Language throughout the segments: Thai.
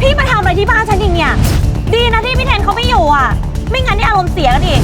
พี่มาทำอะไรที่บ้านฉันอีกเนี่ย ดีนะที่พี่เทนเขาไม่อยู่อะ ไม่งั้นนี่อารมณ์เสียกันอีก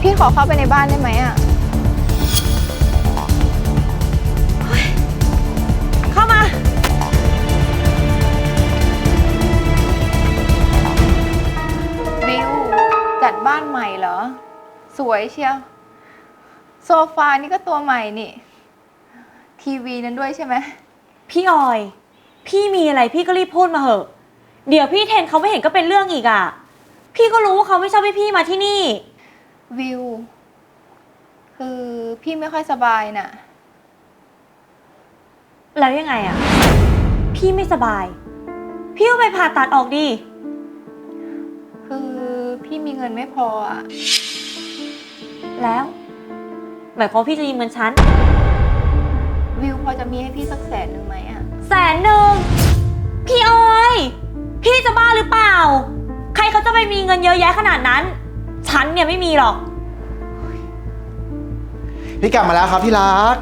พี่ขอเข้าไปในบ้านได้ไหมอะ เข้ามาวิว จัดบ้านใหม่เหรอ สวยเชียว โซฟานี่ก็ตัวใหม่นี่ ทีวีนั้นด้วยใช่ไหม พี่ออย พี่มีอะไรพี่ก็รีบพูดมาเหอะ เดี๋ยวพี่เทนเขาไม่เห็นก็เป็นเรื่องอีกอะ พี่ก็รู้ว่าเขาไม่ชอบให้พี่มาที่นี่ วิว คือพี่ไม่ค่อยสบายน่ะ แล้วยังไงอะ พี่ไม่สบาย พี่ก็ไปผ่าตัดออกดิคือพี่มีเงินไม่พออะ แล้ว หมายความว่าพี่จะยืมเงินฉัน วิวพอจะมีให้พี่สักแสนหนึ่งไหมอะ แสนหนึ่งพี่ออย พี่จะบ้าหรือเปล่า ใครเขาจะไปมีเงินเยอะแยะขนาดนั้น ฉันเนี่ยไม่มีหรอกพี่กลับมาแล้วครับที่รัก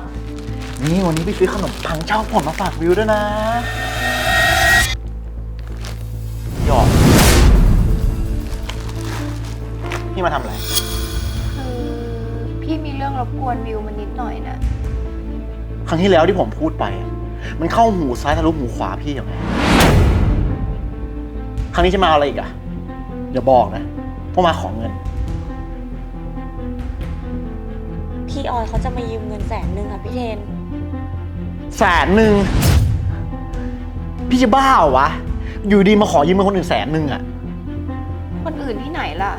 นี่วันนี้พี่ซื้อขนมปังเจ้าผลมาฝากวิวด้วยนะหยอดพี่มาทำอะไร คือพี่มีเรื่องรบกวนวิวมานิดหน่อยนะ ครั้งที่แล้วที่ผมพูดไปอะ มันเข้าหูซ้ายทะลุหูขวาพี่อย่างไรครั้งนี้จะมาเอาอะไรอีกอะอย่าบอกนะว่ามาของเงิน พี่ออยเขาจะมายืมเงินแสนหนึ่งอะพี่เทน แสนหนึ่งพี่จะบ้าเหรอวะ อยู่ดีมาขอยืมเงินคนอื่นแสนหนึ่งอะคนอื่นที่ไหนล่ะ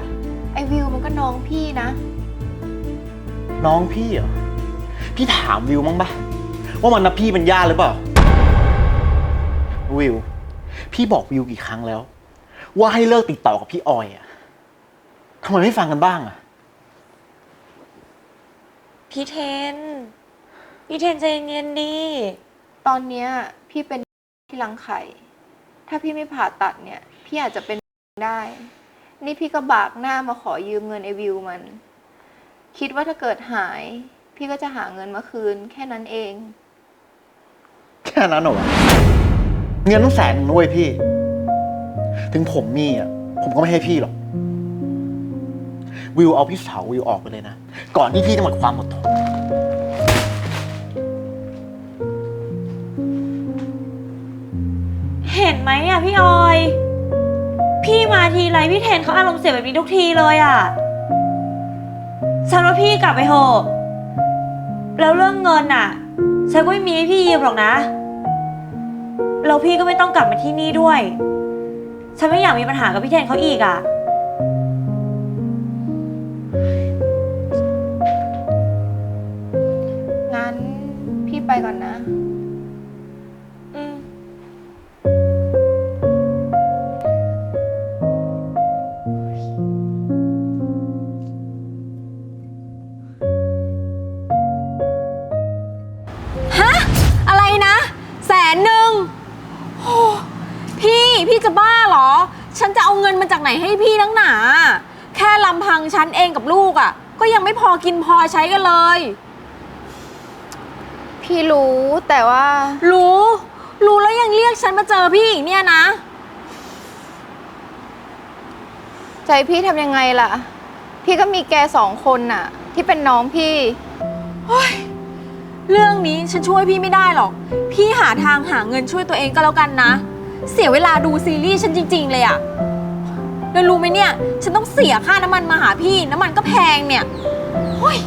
ไอวิวมันก็น้องพี่นะ น้องพี่เหรอพี่ถามวิวมั้งปะว่ามันนับพี่เป็นญาติหรือเปล่า วิว พี่บอกวิวกี่ครั้งแล้ว ว่าให้เลิกติดต่อกับพี่ออยอะทำไมไม่ฟังกันบ้างอะพี่เทน พี่เทนใจเย็นๆดี ตอนเนี้ยพี่เป็นที่รังไข่ ถ้าพี่ไม่ผ่าตัดเนี่ย พี่อาจจะเป็นได้ นี่พี่ก็บากหน้ามาขอยืมเงินไอวิวมัน คิดว่าถ้าเกิดหาย พี่ก็จะหาเงินมาคืน แค่นั้นเอง แค่นั้นเหรอวะ เงินต้องแสนหนึ่งด้วยพี่ ถึงผมมีอะ ผมก็ไม่ให้พี่หรอก วิวเอาพี่สาววิวออกไปเลยนะ ก่อนที่พี่จะหมดความอดทน เห็นไหมอะพี่ออย พี่มาทีไรพี่เทนเขาอารมณ์เสียแบบนี้ทุกทีเลยอะ ฉันว่าพี่กลับไปเถอะแล้วเรื่องเงินอะ ฉันก็ไม่มีให้พี่ยืมหรอกนะ แล้วพี่ก็ไม่ต้องกลับมาที่นี่ด้วย ฉันไม่อยากมีปัญหากับพี่เทนเขาอีกอะ พี่พี่จะบ้าเหรอ ฉันจะเอาเงินมาจากไหนให้พี่นังหนา แค่ลำพังฉันเองกับลูกอะ่ะ ก็ยังไม่พอกินพอใช้กันเลย พี่รู้แต่ว่า รู้ รู้แล้วยังเรียกฉันมาเจอพี่อีกเนี่ยนะ ใจพี่ทำยังไงล่ะ พี่ก็มีแกสองคนน่ะ ที่เป็นน้องพี่เรื่องนี้ฉันช่วยพี่ไม่ได้หรอก พี่หาทางหาเงินช่วยตัวเองก็แล้วกันนะ เสียเวลาดูซีรีส์ฉันจริง ๆ เลยอะแล้วรู้ไหมเนี่ย ฉันต้องเสียค่าน้ำมันมาหาพี่ น้ำมันก็แพงเนี่ยโอ้ย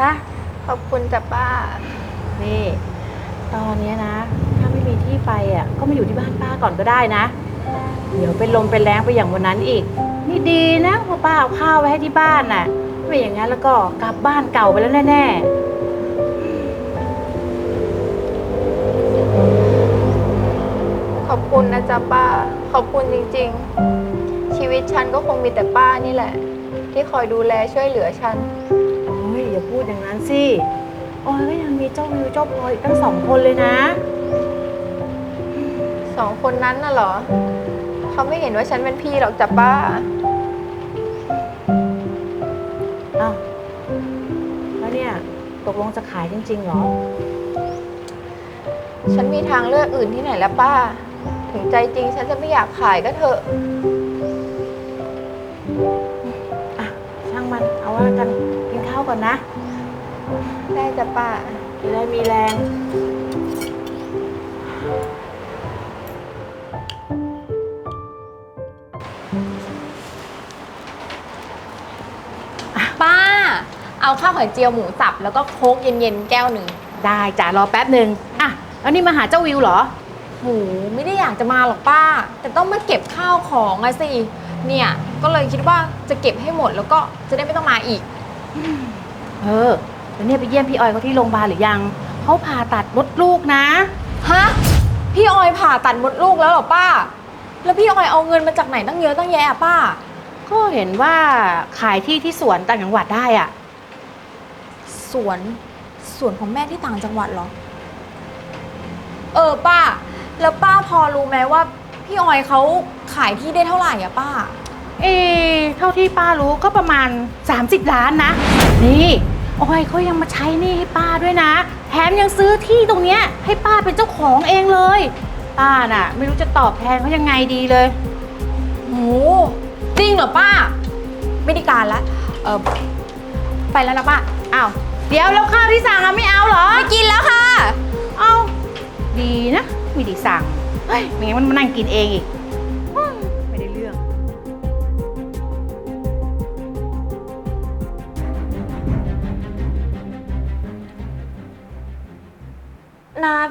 ซะ ขอบคุณจ้ะป้า นี่ ตอนเนี้ยนะ ถ้าไม่มีที่ไปอะ ก็มาอยู่ที่บ้านป้าก่อนก็ได้นะ เดี๋ยวเป็นลมเป็นแรงไปอย่างวันนั้นอีก นี่ดีนะว่าป้าเอาข้าวไว้ให้ที่บ้านน่ะ ไม่อย่างนั้นแล้วก็กลับบ้านเก่าไปแล้วแน่ขอบคุณนะจ๊ะป้า ขอบคุณจริงๆ ชีวิตฉันก็คงมีแต่ป้านี่แหละ ที่คอยดูแลช่วยเหลือฉันๆโอ้ยอย่าพูดอย่างนั้นสิออยก็ยังมีเจ้าวิวเจ้าพลอยอีกตั้งสองคนเลยนะ สองคนนั้นน่ะเหรอ เขาไม่เห็นว่าฉันเป็นพี่หรอกจ้ะป้า อ้าว แล้วเนี่ย ตกลงจะขายจริงๆเหรอ ฉันมีทางเลือกอื่นที่ไหนแล้วป้า ถึงใจจริงฉันจะไม่อยากขายก็เถอะ อะ ช่างมันเอาว่ากัน กินข้าวก่อนนะ ได้จ้ะป้าจะได้มีแรง ป้า เอาข้าวไข่เจียวหมูสับแล้วก็โค้กเย็นๆแก้วหนึ่งได้จ้ะรอแป๊บหนึ่งอะแล้วนี่มาหาเจ้าวิวเหรอโหไม่ได้อยากจะมาหรอกป้า แต่ต้องมาเก็บข้าวของอะสิ เนี่ย ก็เลยคิดว่าจะเก็บให้หมดแล้วก็จะได้ไม่ต้องมาอีก เออแล้วเนี่ยไปเยี่ยมพี่ออยเขาที่โรงพยาบาลหรือยัง เขาผ่าตัดมดลูกนะ ฮะ พี่ออยผ่าตัดมดลูกแล้วเหรอป้า แล้วพี่ออยเอาเงินมาจากไหนตั้งเยอะตั้งแยะอะป้า ก็เห็นว่าขายที่ที่สวนต่างจังหวัดได้อะ สวนสวนของแม่ที่ต่างจังหวัดเหรอ เออป้า แล้วป้าพอรู้ไหมว่า พี่ออยเขาขายที่ได้เท่าไหร่อะป้า เออเท่าที่ป้ารู้ก็ประมาณ 30 ล้านนะ นี่ออยเขายังมาใช้หนี่ให้ป้าด้วยนะ แถมยังซื้อที่ตรงเนี้ยให้ป้าเป็นเจ้าของเองเลย ป้าน่ะ ไม่รู้จะตอบแทนเขายังไงดีเลย โหจริงเหรอป้า ไม่ได้การละเออไปแล้วนะป้าอ้าวเดี๋ยวแล้วข้าวที่สั่งอะไม่เอาเหรอ ไม่กินแล้วค่ะ เอาดีนะไม่ได้สั่งเฮ้ยไม่งั้นมันมานั่งกินเองอีก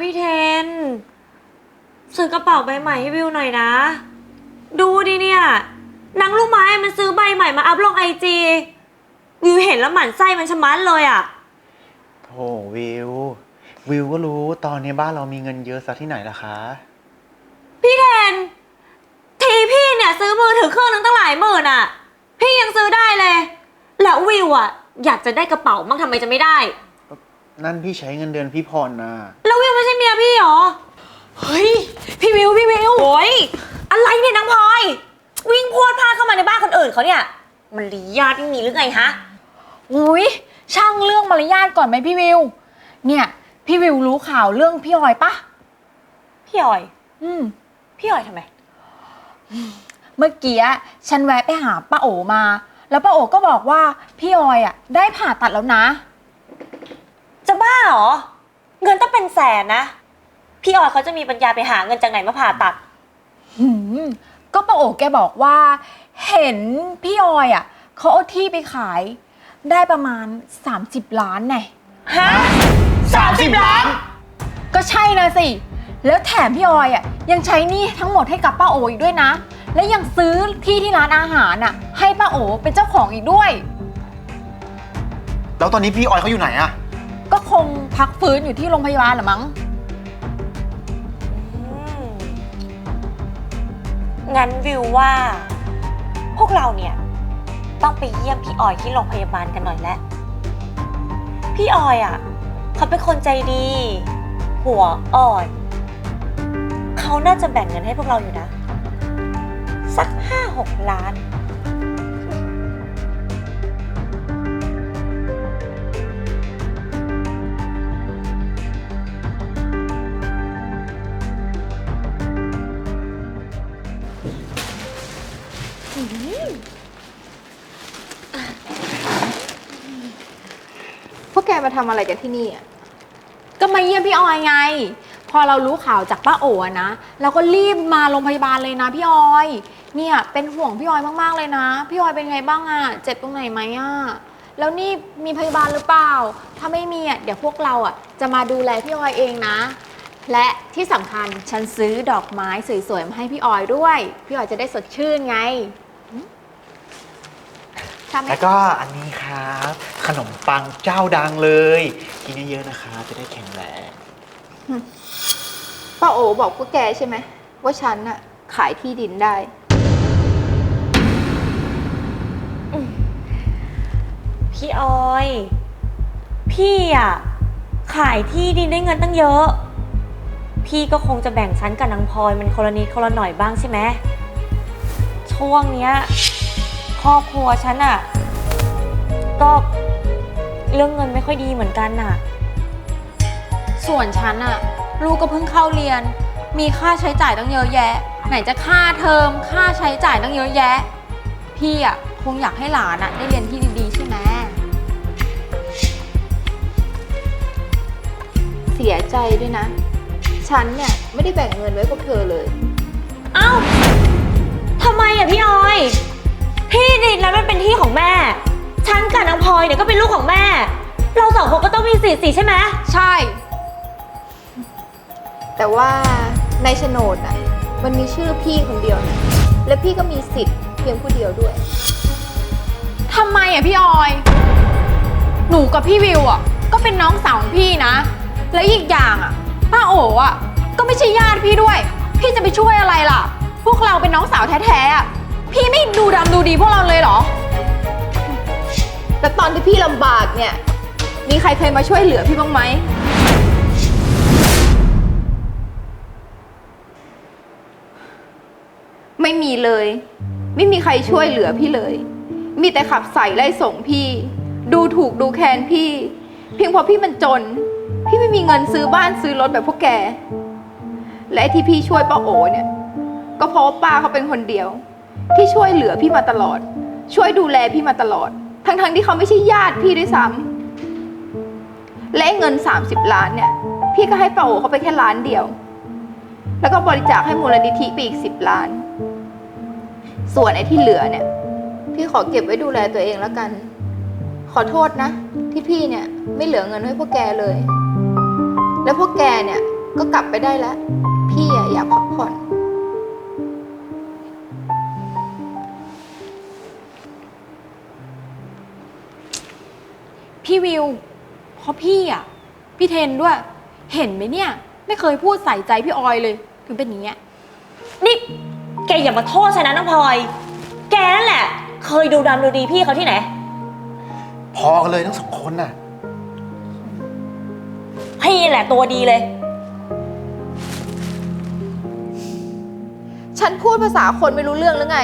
พี่เทน ซื้อกระเป๋าใบใหม่ให้วิวหน่อยนะ ดูดิเนี่ยนางลูกไม้มันซื้อใบใหม่มาอัพลงไอจีวิวเห็นแล้วหมั่นไส้มันชะมัดเลยอะโถวิว วิวก็รู้ตอนนี้บ้านเรามีเงินเยอะซะที่ไหนล่ะคะ พี่เทน ทีพี่เนี่ยซื้อมือถือเครื่องนึงตั้งหลายหมื่นอะ พี่ยังซื้อได้เลย แล้ววิวอะ อยากจะได้กระเป๋ามั่งทำไมจะไม่ได้ นั่นพี่ใช้เงินเดือนพี่พรนะ พี่เหรอ เฮ้ย พี่วิว พี่วิว โอ้ยอะไรเนี่ยนางพลอย วิ่งพรวดพลาดเข้ามาในบ้านคนอื่นเขาเนี่ยมันลีญาติไม่มีหรือไงฮะ อุ้ยช่างเรื่องมารยาทก่อนไหมพี่วิว เนี่ย พี่วิวรู้ข่าวเรื่องพี่ออยปะพี่ออย อืม พี่ออยทำไม เมื่อกี้ฉันแวะไปหาป้าโอมา แล้วป้าโอก็บอกว่าพี่ออยอะ ได้ผ่าตัดแล้วนะ จะบ้าเหรอ เงินต้องเป็นแสนนะ พี่ออยเขาจะมีปัญญาไปหาเงินจากไหนมาผ่าตัด หืมก็ป้าโอแกบอกว่า เห็นพี่ออยอะเขาเอาที่ไปขายได้ประมาณ 30 ล้านแน่ฮะสามสิบล้าน ก็ใช่นะสิ แล้วแถมพี่ออยอะยังใช้หนี้ทั้งหมดให้กับป้าโออีกด้วยนะ และยังซื้อที่ที่ร้านอาหารอะ ให้ป้าโอเป็นเจ้าของอีกด้วย แล้วตอนนี้พี่ออยเขาอยู่ไหนอะก็คงพักฟื้นอยู่ที่โรงพยาบาลหรือมั้ง งั้นวิวว่า พวกเราเนี่ย ต้องไปเยี่ยมพี่ออยที่โรงพยาบาลกันหน่อยแล้วพี่ออยอะ เขาเป็นคนใจดี หัวอ่อนเขาน่าจะแบ่งเงินให้พวกเราอยู่นะ สักห้าหกล้าน แกมาทำอะไรกันที่นี่อะก็มาเยี่ยมพี่ออยไง พอเรารู้ข่าวจากป้าโอ๋อะนะเราก็รีบมาโรงพยาบาลเลยนะพี่ออย เนี่ยเป็นห่วงพี่ออยมากๆเลยนะ พี่ออยเป็นไงบ้างอะเจ็บตรงไหนไหมอะแล้วนี่มีพยาบาลหรือเปล่า ถ้าไม่มีอะเดี๋ยวพวกเราอะจะมาดูแลพี่ออยเองนะ และที่สำคัญฉันซื้อดอกไม้สวยๆมาให้พี่ออยด้วย พี่ออยจะได้สดชื่นไง ทำไหมแล้วก็อันนี้ครับ ขนมปังเจ้าดังเลย กินเยอะๆนะคะ จะได้แข็งแรงป้าโอบอกพวกแกใช่ไหมว่าฉันน่ะขายที่ดินได้ พี่ออย พี่อะ ขายที่ดินได้เงินตั้งเยอะ พี่ก็คงจะแบ่งชั้นกับนางพลอยมันคนละนิดคนละหน่อยบ้างใช่ไหมช่วงเนี้ยค รอบครัวฉันอะก็เรื่องเงินไม่ค่อยดีเหมือนกันน่ะ ส่วนฉันอะลูกก็เพิ่งเข้าเรียน มีค่าใช้จ่ายตั้งเยอะแยะ ไหนจะค่าเทอมค่าใช้จ่ายตั้งเยอะแยะ พี่อะคงอยากให้หลานอะได้เรียนที่ดีๆใช่ไหมเสียใจด้วยนะ ฉันเนี่ยไม่ได้แบ่งเงินไว้พวกเธอเลย เอ้าทำไมอะพี่ออย ที่ดินนั้นมันเป็นที่ของแม่ ฉันกับนางพลอยเนี่ยก็เป็นลูกของแม่ เราสองคนก็ต้องมีสิทธิ์สิใช่ไหมใช่ แต่ว่าในโฉนดอะ มันมีชื่อพี่คนเดียวนะและพี่ก็มีสิทธิ์เพียงผู้เดียวด้วย ทำไมอะพี่ออย หนูกับพี่วิวอะก็เป็นน้องสาวของพี่นะ และอีกอย่างอะป้าโอ๋อะก็ไม่ใช่ญาติพี่ด้วย พี่จะไปช่วยอะไรล่ะ พวกเราเป็นน้องสาวแท้ๆอะ พี่ไม่ดูดำดูดีพวกเราเลยเหรอ แต่ตอนที่พี่ลำบากเนี่ย มีใครเคยมาช่วยเหลือพี่บ้างไหม ไม่มีเลย ไม่มีใครช่วยเหลือพี่เลย มีแต่ขับใส่ไล่ส่งพี่ ดูถูกดูแคลนพี่ เพียงเพราะพี่มันจน พี่ไม่มีเงินซื้อบ้านซื้อรถแบบพวกแก และที่พี่ช่วยป้าโอเนี่ย ก็เพราะว่าป้าเขาเป็นคนเดียว ที่ช่วยเหลือพี่มาตลอด ช่วยดูแลพี่มาตลอด ทั้งๆที่เขาไม่ใช่ญาติพี่ด้วยซ้ำและไอ้เงิน 30 ล้านเนี่ย พี่ก็ให้ป้าโอเขาไปแค่ล้านเดียว แล้วก็บริจาคให้มูลนิธิไปอีก 10 ล้าน ส่วนไอ้ที่เหลือเนี่ย พี่ขอเก็บไว้ดูแลตัวเองแล้วกัน ขอโทษนะ ที่พี่เนี่ยไม่เหลือเงินให้พวกแกเลย แล้วพวกแกเนี่ยก็กลับไปได้แล้ว พี่อยากพักผ่อน พี่วิวเพราะพี่อะพี่เทนด้วย เห็นไหมเนี่ย ไม่เคยพูดใส่ใจพี่ออยเลย ถึงเป็นอย่างเงี้ย นี่แกอย่ามาโทษฉันนะน้องพลอย แกนั่นแหละ เคยดูดำดูดีพี่เขาที่ไหน พอกันเลยทั้งสองคนน่ะ พี่แหละตัวดีเลย ฉันพูดภาษาคนไม่รู้เรื่องหรือไง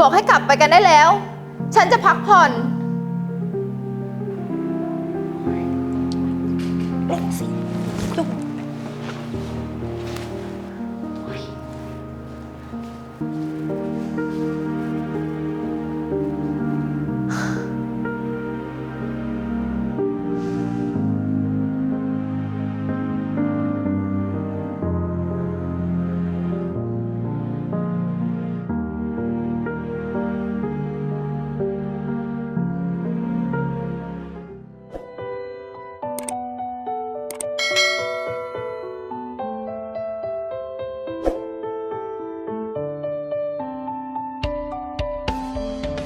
บอกให้กลับไปกันได้แล้ว ฉันจะพักผ่อน